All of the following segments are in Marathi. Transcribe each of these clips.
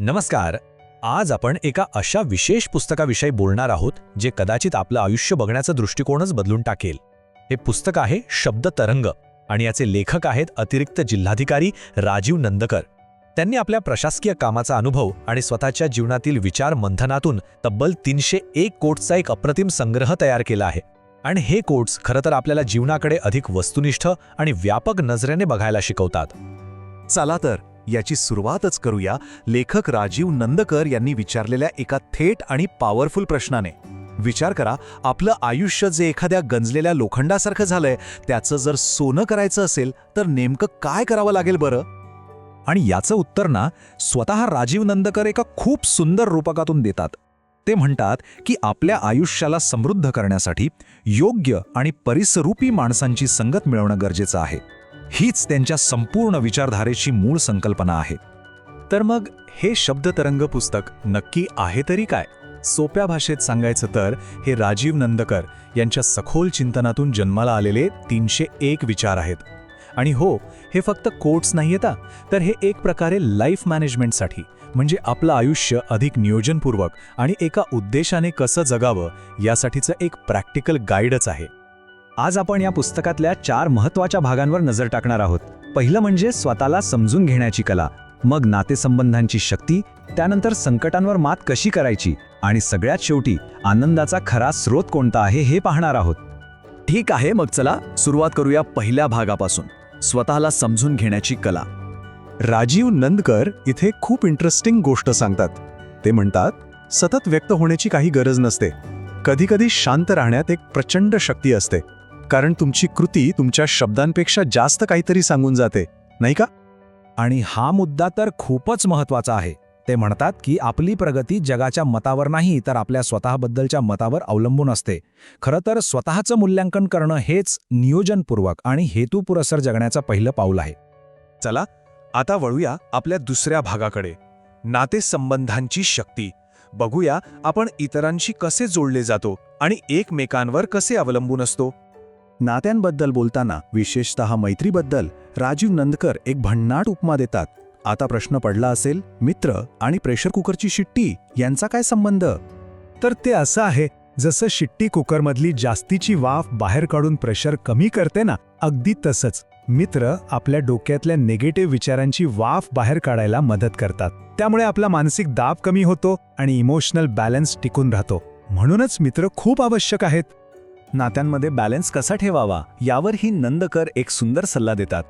नमस्कार. आज आपण एका अशा विशेष पुस्तकाविषयी बोलणार आहोत जे कदाचित आपलं आयुष्य बघण्याचा दृष्टिकोनच बदलून टाकेल. हे पुस्तक आहे शब्द तरंग आणि याचे लेखक आहेत अतिरिक्त जिल्हाधिकारी राजीव नंदकर. त्यांनी आपल्या प्रशासकीय कामाचा अनुभव आणि स्वतःच्या जीवनातील विचार मंथनातून तब्बल तीनशे एक कोट्सचा एक अप्रतिम संग्रह तयार केला आहे. आणि हे कोट्स खरं तर आपल्याला जीवनाकडे अधिक वस्तुनिष्ठ आणि व्यापक नजरेने बघायला शिकवतात. चला तर याची सुरुवातच करूया. लेखक राजीव नंदकर यांनी विचारलेल्या एका थेट आणि पॉवरफुल प्रश्नाने. विचार करा आपलं आयुष्य जे एखाद्या गंजलेल्या लोखंडासारखं झालंय त्याचं जर सोनं करायचं असेल तर नेमकं काय करावं लागेल बरं? आणि याचं उत्तर ना स्वतः राजीव नंदकर एका खूप सुंदर रूपकातून देतात. ते म्हणतात की आपल्या आयुष्याला समृद्ध करण्यासाठी योग्य आणि परिसरूपी माणसांची संगत मिळवणं गरजेचं आहे. हीच त्यांच्या संपूर्ण विचारधारेची मूळ संकल्पना आहे. तर मग हे शब्दतरंग पुस्तक नक्की आहे तरी काय? सोप्या भाषेत सांगायचं तर हे राजीव नंदकर यांच्या सखोल चिंतनातून जन्माला आलेले तीनशे एक विचार आहेत. आणि हो हे फक्त कोट्स नाही येता तर हे एक प्रकारे लाईफ मॅनेजमेंटसाठी म्हणजे आपलं आयुष्य अधिक नियोजनपूर्वक आणि एका उद्देशाने कसं जगावं यासाठीचं एक प्रॅक्टिकल गाईडच आहे. आज आपण या पुस्तकातल्या चार महत्त्वाच्या भागांवर नजर टाकणार आहोत. पहिलं म्हणजे स्वतःला समजून घेण्याची कला. मग नातेसंबंधांची शक्ती त्यानंतर संकटांवर मात कशी करायची आणि सगळ्यात शेवटी आनंदाचा खरा स्रोत कोणता आहे हे पाहणार आहोत. ठीक आहे मग चला सुरुवात करूया पहिल्या भागापासून. स्वतःला समजून घेण्याची कला. राजीव नंदकर इथे खूप इंटरेस्टिंग गोष्ट सांगतात. ते म्हणतात सतत व्यक्त होण्याची काही गरज नसते. कधीकधी शांत राहण्यात एक प्रचंड शक्ती असते. कारण तुमची कृती तुमच्या शब्दांपेक्षा जास्त काहीतरी सांगून जाते नाही का? आणि हा मुद्दा तर खूपच महत्त्वाचा आहे. ते म्हणतात की आपली प्रगती जगाच्या मतावर नाही तर आपल्या स्वतःबद्दलच्या मतावर अवलंबून असते. खरं तर स्वतःचं मूल्यांकन करणं हेच नियोजनपूर्वक आणि हेतुपुरस्सर जगण्याचं पहिलं पाऊल आहे. चला आता वळूया आपल्या दुसऱ्या भागाकडे. नातेसंबंधांची शक्ती. बघूया आपण इतरांशी कसे जोडले जातो आणि एकमेकांवर कसे अवलंबून असतो. नात्यांबद्दल बोलताना विशेषतः मैत्रीबद्दल राजीव नंदकर एक भन्नाट उपमा देतात. आता प्रश्न पडला असेल मित्र आणि प्रेशर कुकरची शिट्टी यांचा काय संबंध? तर ते असं आहे जसं शिट्टी कुकरमधली जास्तीची वाफ बाहेर काढून प्रेशर कमी करते ना अगदी तसंच. मित्र आपल्या डोक्यातल्या निगेटिव्ह विचारांची वाफ बाहेर काढायला मदत करतात. त्यामुळे आपला मानसिक दाब कमी होतो आणि इमोशनल बॅलन्स टिकून राहतो. म्हणूनच मित्र खूप आवश्यक आहेत. नात्यांमध्ये बॅलन्स कसा ठेवावा यावर ही नंदकर एक सुंदर सल्ला देतात.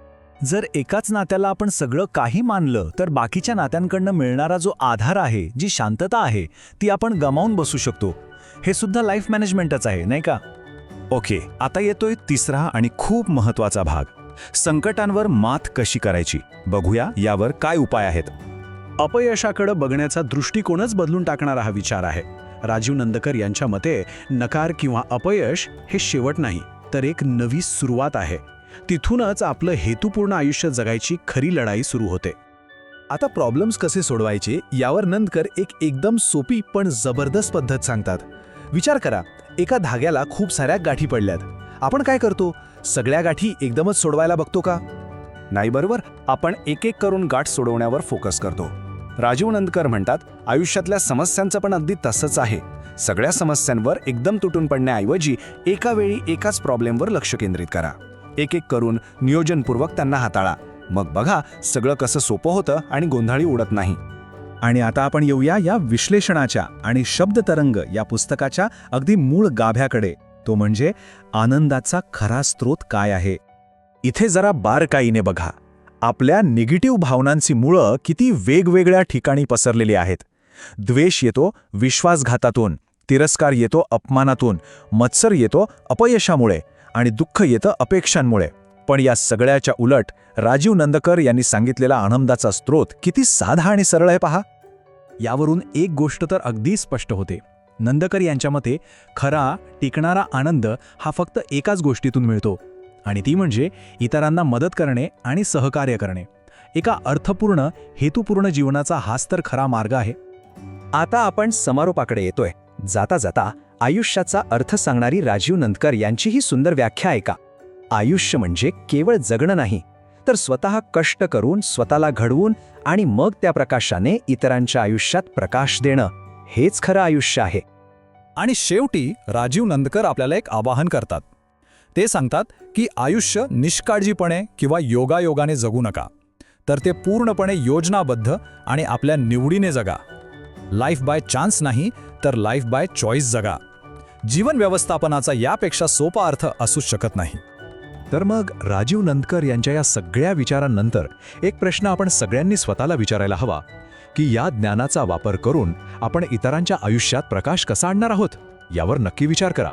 जर एकाच नात्याला आपण सगळं काही मानलं तर बाकीच्या नात्यांकडनं मिळणारा जो आधार आहे जी शांतता आहे ती आपण गमावून बसू शकतो. हे सुद्धा लाईफ मॅनेजमेंटच आहे नाही का? ओके आता येतोय तिसरा आणि खूप महत्त्वाचा भाग. संकटांवर मात कशी करायची? बघूया यावर काय उपाय आहेत. अपयशाकडे बघण्याचा दृष्टिकोनच बदलून टाकणारा हा विचार आहे. राजीव नंदकर यांच्या मते नकार किंवा अपयश हे शेवट नाही तर एक नवी सुरुवात आहे. तिथूनच आपलं हेतुपूर्ण आयुष्य जगायची खरी लढाई सुरू होते. आता प्रॉब्लेम्स कसे सोडवायचे यावर नंदकर एक एकदम सोपी पण जबरदस्त पद्धत सांगतात. विचार करा एका धाग्याला खूप साऱ्या गाठी पडल्यात. आपण काय करतो? सगळ्या गाठी एकदमच सोडवायला बघतो का? नाही बरोबर आपण एक एक करून गाठ सोडवण्यावर फोकस करतो. राजीव नंदकर म्हणतात आयुष्यातल्या समस्यांचं पण अगदी तसंच आहे. सगळ्या समस्यांवर एकदम तुटून पडण्याऐवजी एका वेळी एकाच प्रॉब्लेमवर लक्ष केंद्रित करा. एक एक करून नियोजनपूर्वक त्यांना हाताळा. मग बघा सगळं कसं सोपं होतं आणि गोंधळी उडत नाही. आणि आता आपण येऊया या विश्लेषणाच्या आणि शब्दतरंग या पुस्तकाच्या अगदी मूळ गाभ्याकडे. तो म्हणजे आनंदाचा खरा स्रोत काय आहे? इथे जरा बारकाईने बघा. आपल्या निगेटिव्ह भावनांची मुळं किती वेगवेगळ्या ठिकाणी पसरलेली आहेत. द्वेष येतो विश्वासघातातून तिरस्कार येतो अपमानातून मत्सर येतो अपयशामुळे आणि दुःख येतं अपेक्षांमुळे. पण या सगळ्याच्या उलट राजीव नंदकर यांनी सांगितलेला आनंदाचा स्रोत किती साधा आणि सरळ आहे पहा. यावरून एक गोष्ट तर अगदी स्पष्ट होते. नंदकर यांच्या मते खरा टिकणारा आनंद हा फक्त एकाच गोष्टीतून मिळतो. आणि ती म्हणजे इतरांना मदत करणे आणि सहकार्य करणे. एका अर्थपूर्ण हेतुपूर्ण जीवनाचा हाच तर खरा मार्ग आहे. आता आपण समारोपाकडे येतोय. जाता जाता आयुष्याचा अर्थ सांगणारी राजीव नंदकर यांची ही सुंदर व्याख्या ऐका. आयुष्य म्हणजे केवळ जगणं नाही तर स्वतः कष्ट करून स्वतःला घडवून आणि मग त्या प्रकाशाने इतरांच्या आयुष्यात प्रकाश देणं हेच खरं आयुष्य आहे. आणि शेवटी राजीव नंदकर आपल्याला एक आवाहन करतात. ते सांगतात की आयुष्य निष्काळजीपणे किंवा योगायोगाने जगू नका. तर ते पूर्णपणे योजनाबद्ध आणि आपल्या निवडीने जगा. लाईफ बाय चान्स नाही तर लाईफ बाय चॉईस जगा. जीवन व्यवस्थापनाचा यापेक्षा सोपा अर्थ असूच शकत नाही. तर मग राजीव नंदकर यांच्या या सगळ्या विचारांनंतर एक प्रश्न आपण सगळ्यांनी स्वतःला विचारायला हवा की या ज्ञानाचा वापर करून आपण इतरांच्या आयुष्यात प्रकाश कसा आणणार आहोत? यावर नक्की विचार करा.